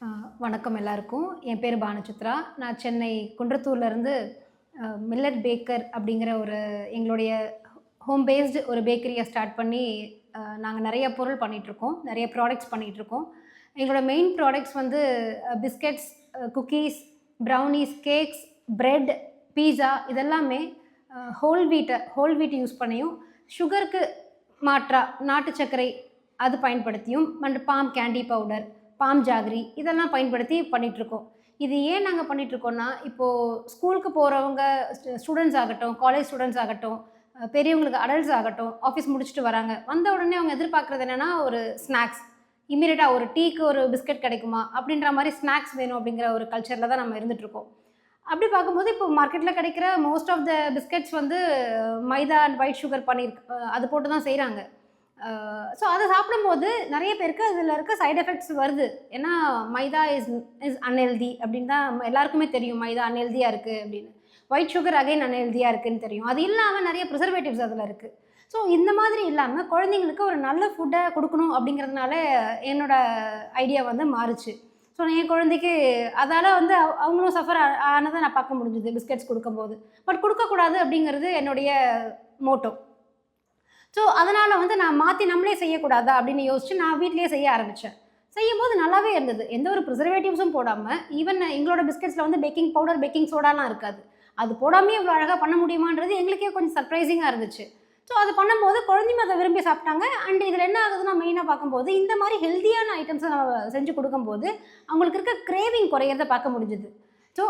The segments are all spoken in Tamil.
வணக்கம் எல்லாருக்கும். என் பேர் பானச்சித்ரா நான் சென்னை குன்றத்தூர்லேருந்து மில்லட் பேக்கர் அப்படிங்கிற ஒரு எங்களுடைய ஹோம் பேஸ்டு ஒரு பேக்கரியை ஸ்டார்ட் பண்ணி நாங்கள் நிறைய பொருள் பண்ணிகிட்ருக்கோம் நிறைய ப்ராடக்ட்ஸ் பண்ணிகிட்ருக்கோம் எங்களோட மெயின் ப்ராடக்ட்ஸ் வந்து biscuits cookies brownies cakes bread pizza இதெல்லாமே ஹோல் வீட்டை ஹோல் வீட் யூஸ் பண்ணியும் சுகருக்கு மாற்றா நாட்டு சர்க்கரை அது பயன்படுத்தியும் and palm candy powder palm jaggery இதெல்லாம் பயன்படுத்தி பண்ணிகிட்ருக்கோம் இது ஏன் நாங்கள் பண்ணிகிட்ருக்கோன்னா இப்போது ஸ்கூலுக்கு போகிறவங்க ஸ்டூடெண்ட்ஸ் ஆகட்டும் காலேஜ் ஸ்டூடெண்ட்ஸ் ஆகட்டும் பெரியவங்களுக்கு அடல்ட்ஸ் ஆகட்டும் ஆஃபீஸ் முடிச்சுட்டு வராங்க. வந்த உடனே அவங்க எதிர்பார்க்குறது என்னென்னா ஒரு ஸ்நாக்ஸ் இமீடியட்டாக ஒரு டீக்கு ஒரு பிஸ்கட் கிடைக்குமா? அப்படின்ற மாதிரி ஸ்நாக்ஸ் வேணும் அப்படிங்கிற ஒரு கல்ச்சரில் தான் நம்ம இருந்துகிட்ருக்கோம் அப்படி பார்க்கும்போது இப்போ மார்க்கெட்டில் கிடைக்கிற மோஸ்ட் ஆஃப் த பிஸ்கெட்ஸ் வந்து மைதா அண்ட் ஒயிட் சுகர் பண்ணியிருக்கு அது போட்டு தான் செய்கிறாங்க ஸோ அதை சாப்பிடும்போது நிறைய பேருக்கு அதில் இருக்க சைட் எஃபெக்ட்ஸ் வருது. ஏன்னா மைதா இஸ் இஸ் அன்ஹெல்தி அப்படின்னு தான் எல்லாருக்குமே தெரியும். மைதா அன்ஹெல்தியாக இருக்குது அப்படின்னு. ஒயிட் சுகர் அகைன் அன்ஹெல்தியாக இருக்குன்னு தெரியும். அது இல்லாமல் நிறைய ப்ரிசர்வேட்டிவ்ஸ் அதில் இருக்குது ஸோ இந்த மாதிரி இல்லாமல் குழந்தைங்களுக்கு ஒரு நல்ல ஃபுட்டை கொடுக்கணும் அப்படிங்கிறதுனால என்னோட ஐடியா வந்து மாறுச்சு. ஸோ என் குழந்தைக்கு அதால் வந்து அவங்களும் சஃபர் ஆனதை நான் பார்க்க முடிஞ்சுது. பிஸ்கெட்ஸ் கொடுக்கும்போது. பட் கொடுக்கக்கூடாது அப்படிங்கிறது என்னுடைய மோட்டோ ஸோ அதனால் வந்து நான் மாற்றி நம்மளே செய்யக்கூடாதா அப்படின்னு யோசிச்சு நான் வீட்லேயே செய்ய ஆரம்பித்தேன் செய்யும் போது நல்லாவே இருந்தது. எந்த ஒரு ப்ரிசர்வேட்டிவ்ஸும் போடாமல் ஈவன் எங்களோட பிஸ்கெட்ஸில் வந்து பேக்கிங் பவுடர் பேக்கிங் சோடாலாம் இருக்காது. அது போடாமே இவ்வளோ அழகாக பண்ண முடியுமான்றது எங்களுக்கே கொஞ்சம் சர்ப்ரைசிங்காக இருந்துச்சு. ஸோ அது பண்ணும்போது குழந்தைங்க அதை விரும்பி சாப்பிட்டாங்க. அண்ட் இதில் என்ன ஆகுதுன்னா மெயினாக பார்க்கும்போது இந்த மாதிரி ஹெல்த்தியான ஐட்டம்ஸை நம்ம செஞ்சு கொடுக்கும்போது அவங்களுக்கு இருக்க கிரேவிங் குறையிறத பார்க்க முடிஞ்சுது. ஸோ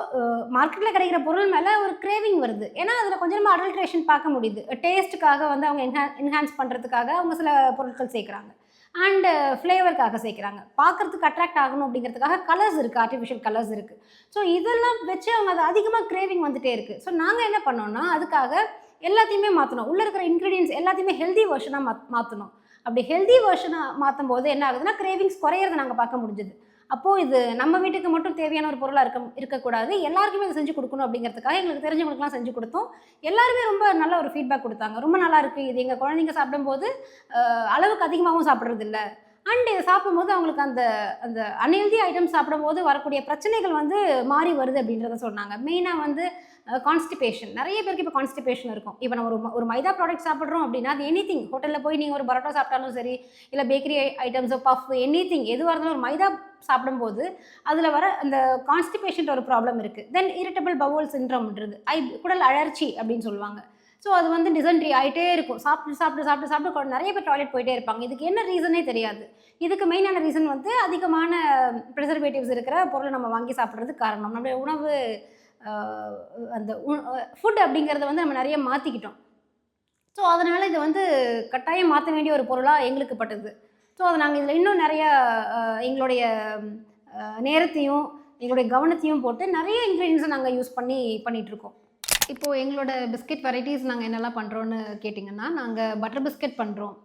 மார்க்கெட்டில் uh, கிடைக்கிற பொருள் மேலே ஒரு கிரேவிங் வருது. ஏன்னா அதில் கொஞ்சமாக அடல்ட்ரேஷன் பார்க்க முடியுது. டேஸ்ட்டுக்காக வந்து அவங்க என்ஹா என்ஹான்ஸ் பண்ணுறதுக்காக அவங்க சில பொருட்கள் சேர்க்குறாங்க. அண்டு ஃப்ளேவருக்காக uh, சேர்க்குறாங்க. பார்க்குறதுக்கு அட்ராக்ட் ஆகணும் அப்படிங்கிறதுக்காக கலர்ஸ் இருக்குது ஆர்டிஃபிஷியல் கலர்ஸ் இருக்குது ஸோ இதெல்லாம் வச்சு அவங்க அது அதிகமாக கிரேவிங் வந்துகிட்டே இருக்குது ஸோ நாங்கள் என்ன பண்ணோம்னா அதுக்காக எல்லாத்தையுமே மாற்றணும் உள்ளே இருக்கிற இன்க்ரீடியன்ஸ் எல்லாத்தையுமே ஹெல்தி வெர்ஷனாக மா மாற்றணும் அப்படி ஹெல்தி வெர்ஷனாக மாற்றும் போது என்ன ஆகுதுன்னா கிரேவிங்ஸ் குறையிறத நாங்கள் பார்க்க முடிஞ்சுது. அப்போது இது நம்ம வீட்டுக்கு மட்டும் தேவையான ஒரு பொருளாக இருக்க இருக்கக்கூடாது. எல்லாருக்குமே இது செஞ்சு கொடுக்கணும் அப்படிங்கிறதுக்காக எங்களுக்கு தெரிஞ்சவங்களுக்குலாம் செஞ்சு கொடுத்தோம். எல்லாருமே ரொம்ப நல்ல ஒரு ஃபீட்பேக் கொடுத்தாங்க. ரொம்ப நல்லா இருக்குது இது எங்கள் குழந்தைங்க சாப்பிடும்போது அளவுக்கு அதிகமாகவும் சாப்பிட்றதில்ல அண்ட் இதை சாப்பிடும்போது அவங்களுக்கு அந்த அந்த அன்ஹெல்தி ஐட்டம் சாப்பிடும்போது வரக்கூடிய பிரச்சனைகள் வந்து மாறி வருது அப்படின்றத சொன்னாங்க. மெயினாக வந்து கான்ஸ்டிபேஷன் நிறைய பேருக்கு இப்போ கான்ஸ்டிபேஷன் இருக்கும். இப்போ நம்ம ஒரு ஒரு மைதா ப்ராடக்ட் சாப்பிட்றோம் அப்படின்னா அது எனி திங் ஹோட்டலில் போய் நீங்கள் ஒரு பரோட்டா சாப்பிட்டாலும் சரி இல்லை பேக்கரி ஐட்டம்ஸோ பஃப் எனி திங் எதுவாக இருந்தாலும் ஒரு மைதா சாப்பிடும்போது அதில் வர அந்த கான்ஸ்டிபேஷன் ஒரு ப்ராப்ளம் இருக்குது தென் இரிட்டபிள் பவுல் சின்ட்ரம்ன்றது ஐ குடல் அழற்சி அப்படின்னு சொல்லுவாங்க. ஸோ அது வந்து டிசன்ட்ரி ஆகிட்டே இருக்கும். சாப்பிட்டு சாப்பிட்டு சாப்பிட்டு சாப்பிட்டு நிறைய பேர் டாய்லெட் போயிட்டே இருப்பாங்க. இதுக்கு என்ன ரீசனே தெரியாது. இதுக்கு மெயினான ரீசன் வந்து அதிகமான ப்ரிசர்வேட்டிவ்ஸ் இருக்கிற பொருளை நம்ம வாங்கி சாப்பிட்றதுக்கு காரணம். நம்மளுடைய உணவு அந்த ஃபுட் அப்படிங்கிறத வந்து நம்ம நிறைய மாற்றிக்கிட்டோம் ஸோ அதனால் இது வந்து கட்டாயம் மாற்ற வேண்டிய ஒரு பொருளாக எங்களுக்கு பட்டது. ஸோ அதை நாங்கள் இதில் இன்னும் நிறையா எங்களுடைய நேரத்தையும் எங்களுடைய கவனத்தையும் போட்டு நிறைய இன்க்ரீடியன்ஸை நாங்கள் யூஸ் பண்ணி பண்ணிகிட்ருக்கோம் இப்போது எங்களோட பிஸ்கெட் வெரைட்டிஸ் நாங்கள் என்னெல்லாம் பண்ணுறோன்னு கேட்டிங்கன்னா நாங்கள் பட்டர் பிஸ்கெட் பண்ணுறோம்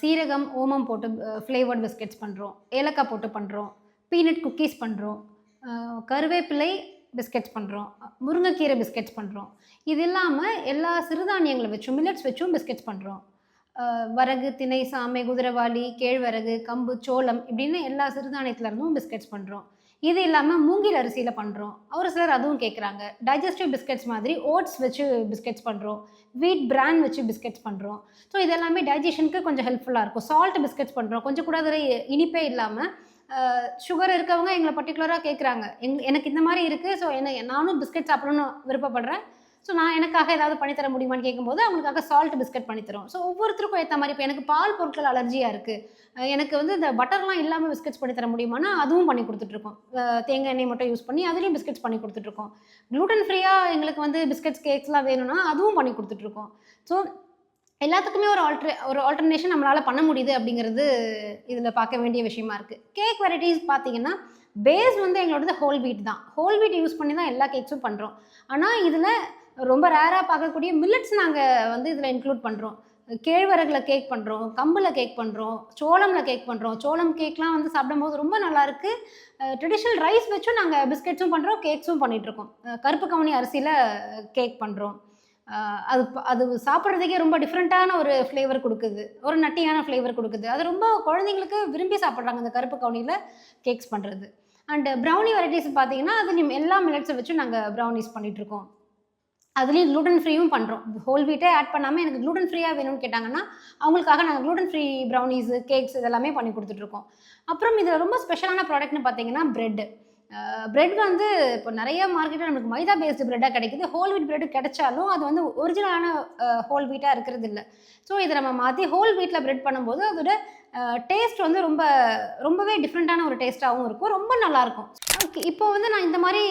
சீரகம் ஓமம் போட்டு ஃப்ளேவர்ட் பிஸ்கெட்ஸ் பண்ணுறோம் ஏலக்காய் போட்டு பண்ணுறோம் பீனட் குக்கீஸ் பண்ணுறோம் கருவேப்பிலை பிஸ்கெட்ஸ் பண்ணுறோம் முருங்கைக்கீரை பிஸ்கெட்ஸ் பண்ணுறோம் இது இல்லாமல் எல்லா சிறுதானியங்களை வச்சும் மில்லட்ஸ் வச்சும் பிஸ்கெட்ஸ் பண்ணுறோம் வரகு திணை சாமை குதிரைவாளி கேழ்வரகு கம்பு சோளம் இப்படின்னு எல்லா சிறுதானியத்துலேருந்தும் பிஸ்கெட்ஸ் பண்ணுறோம் இது இல்லாமல் மூங்கில் அரிசியில் பண்ணுறோம் ஒரு சிலர் அதுவும் கேட்குறாங்க டைஜஸ்டிவ் பிஸ்கெட்ஸ் மாதிரி ஓட்ஸ் வச்சு பிஸ்கெட்ஸ் பண்ணுறோம் வீட் பிராண்ட் வச்சு பிஸ்கெட்ஸ் பண்ணுறோம் ஸோ இதெல்லாமே டைஜஷனுக்கு கொஞ்சம் ஹெல்ப்ஃபுல்லாக இருக்கும். சால்ட் பிஸ்கெட்ஸ் பண்ணுறோம் கொஞ்சம் கூட அதில் இனிப்பே இல்லாமல் சுகர் இருக்கவங்க எங்களை பர்டிகுலராக கேட்குறாங்க எங் எனக்கு இந்த மாதிரி இருக்குது ஸோ என்ன நானும் பிஸ்கெட் சாப்பிடணும்னு விருப்பப்படுறேன். ஸோ நான் எனக்காக ஏதாவது பண்ணித்தர முடியுமான்னு கேட்கும்போது அவங்களுக்காக சால்ட் பிஸ்கெட் பண்ணித்தரும் ஸோ ஒவ்வொருத்தருக்கும் ஏற்ற மாதிரி இப்போ எனக்கு பால் பொருட்கள் அலர்ஜியாக இருக்குது எனக்கு வந்து இந்த பட்டர்லாம் இல்லாமல் பிஸ்கெட்ஸ் பண்ணி தர முடியுமானா அதுவும் பண்ணி கொடுத்துட்ருக்கோம் தேங்காய் எண்ணெய் மட்டும் யூஸ் பண்ணி அதுலேயும் பிஸ்கெட்ஸ் பண்ணி கொடுத்துட்ருக்கோம் க்ளூட்டன் ஃப்ரீயாக எங்களுக்கு வந்து பிஸ்கெட்ஸ் கேக்ஸ்லாம் வேணும்னா அதுவும் பண்ணி கொடுத்துட்ருக்கோம் ஸோ எல்லாத்துக்குமே ஒரு ஆல்ட்ரே ஒரு ஆல்டர்னேஷன் நம்மளால் பண்ண முடியுது அப்படிங்கிறது இதில் பார்க்க வேண்டிய விஷயமா இருக்குது கேக் வெரைட்டிஸ் பார்த்தீங்கன்னா பேஸ் வந்து எங்களோடது ஹோல் வீட் தான். ஹோல் வீட் யூஸ் பண்ணி தான் எல்லா கேக்ஸும் பண்ணுறோம் ஆனால் இதில் ரொம்ப ரேராக பார்க்கக்கூடிய மில்லட்ஸ் நாங்கள் வந்து இதில் இன்க்ளூட் பண்ணுறோம் கேழ்வரகில் கேக் பண்ணுறோம் கம்பில் கேக் பண்ணுறோம் சோளமில் கேக் பண்ணுறோம் சோளம் கேக்லாம் வந்து சாப்பிடும்போது ரொம்ப நல்லாயிருக்கு ட்ரெடிஷ்னல் ரைஸ் வச்சும் நாங்கள் பிஸ்கெட்ஸும் பண்ணுறோம் கேக்ஸும் பண்ணிகிட்ருக்கோம் கருப்பு கவுனி அரிசியில் கேக் பண்ணுறோம் அது அது சாப்பிட்றதுக்கே ரொம்ப டிஃப்ரெண்ட்டான ஒரு ஃப்ளேவர் கொடுக்குது. ஒரு நட்டியான ஃப்ளேவர் கொடுக்குது. அது ரொம்ப குழந்தைங்களுக்கு விரும்பி சாப்பிட்றாங்க இந்த கருப்பு கவுனியில் கேக்ஸ் பண்ணுறது அண்டு ப்ரௌனி வெரைட்டிஸ் பார்த்தீங்கன்னா அதுலேயும் எல்லா மில்லட்ஸை வச்சு நாங்கள் ப்ரௌனிஸ் பண்ணிகிட்ருக்கோம் அதுலேயும் க்ளூட்டன் ஃப்ரீயும் பண்ணுறோம் ஹோல் வீட்டே ஆட் பண்ணாமல் எனக்கு க்ளூட்டன் ஃப்ரீயாக வேணும்னு கேட்டாங்கன்னா அவங்களுக்காக நாங்கள் க்ளூட்டன் ஃப்ரீ ப்ரௌனிஸு கேக்ஸ் இதெல்லாமே பண்ணி கொடுத்துட்ருக்கோம் அப்புறம் இதில் ரொம்ப ஸ்பெஷலான ப்ராடக்ட்னு பார்த்தீங்கன்னா ப்ரெட்டு பிரெட் வந்து இப்போ நிறைய மார்க்கெட்டில் நமக்கு மைதா பேஸ்டு பிரெட்டாக கிடைக்குது. ஹோல் வீட் பிரெட் கிடைச்சாலும் அது வந்து ஒரிஜினலான ஹோல் வீட்டாக இருக்கிறது இல்லை. ஸோ இதை நம்ம மாற்றி ஹோல் வீட்டில் பிரெட் பண்ணும்போது அதோட டேஸ்ட் வந்து ரொம்ப ரொம்பவே டிஃப்ரெண்ட்டான ஒரு டேஸ்ட்டாகவும் இருக்கும். ரொம்ப நல்லாயிருக்கும் ஓகே இப்போ வந்து நான் இந்த மாதிரி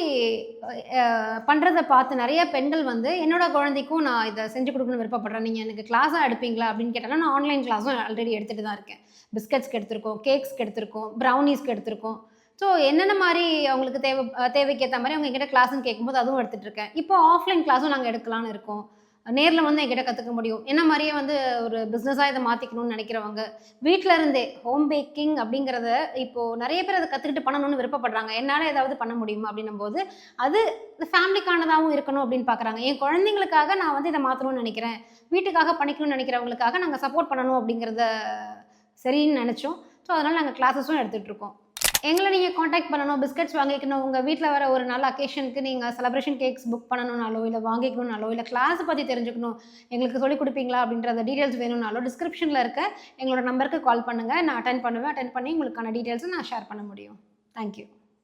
பண்ணுறதை பார்த்து நிறைய பெண்கள் வந்து என்னோட குழந்தைக்கும் நான் இதை செஞ்சு கொடுக்கணும்னு விருப்பப்படுறேன். நீங்கள் எனக்கு கிளாஸாக எடுப்பீங்களா அப்படின்னு கேட்டாலும் நான் ஆன்லைன் கிளாஸும் ஆல்ரெடி எடுத்துகிட்டு தான் இருக்கேன். பிஸ்கட்ஸ்க்கு எடுத்திருக்கோம் கேக்ஸ்க்கு எடுத்திருக்கோம் ப்ரௌனிஸ்க்கு எடுத்திருக்கோம். ஸோ என்னென்ன மாதிரி அவங்களுக்கு தேவை தேவைக்கேற்ற மாதிரி அவங்க எங்கிட்ட கிளாஸ்னு கேட்கும்போது அதுவும் எடுத்துகிட்டு இருக்கேன். இப்போ ஆஃப்லைன் கிளாஸும் நாங்கள் எடுக்கலான்னு இருக்கோம். நேரில் வந்து என்கிட்ட கற்றுக்க முடியும். என்ன மாதிரியே வந்து ஒரு பிஸ்னஸாக இதை மாற்றிக்கணும்னு நினைக்கிறவங்க வீட்டில் இருந்தே ஹோம் பேக்கிங் அப்படிங்கிறத இப்போது நிறைய பேர் அதை கற்றுக்கிட்டு பண்ணணும்னு விருப்பப்படுறாங்க. என்னால் ஏதாவது பண்ண முடியுமா அப்படின்னும் போது அது ஃபேமிலிக்கானதாகவும் இருக்கணும் அப்படின்னு பார்க்குறாங்க என் குழந்தைங்களுக்காக நான் வந்து இதை மாற்றணும்னு நினைக்கிறேன். வீட்டுக்காக பண்ணிக்கணும்னு நினைக்கிறவங்களுக்காக நாங்கள் சப்போர்ட் பண்ணணும் அப்படிங்கிறத சரின்னு நினச்சோம். ஸோ அதனால் நாங்கள் கிளாஸஸும் எடுத்துகிட்டு இருக்கோம். எங்களை நீங்கள் காண்டாக்ட் பண்ணணும் பிஸ்கட்ஸ் வாங்கிக்கணும் உங்கள் வீட்டில் வர ஒரு நல்ல அக்கேஷனுக்கு நீங்கள் செலப்ரேஷன் கேக்ஸ் புக் பண்ணணும்னாலோ இல்லை வாங்கிக்கணும்னாலோ இல்லை கிளாஸ் பற்றி தெரிஞ்சுக்கணும் எங்களுக்கு சொல்லிக் கொடுப்பீங்களா அப்படின்றத டீட்டெயில்ஸ் வேணும்னாலோ டிஸ்கிரிப்ஷனில் இருக்க எங்களோட நம்பருக்கு கால் பண்ணுங்கள் நான் அட்டன் பண்ணுவேன். அட்டன் பண்ணி உங்களுக்கான டீட்டெயில்ஸை நான் ஷேர் பண்ண முடியும். தேங்க்யூ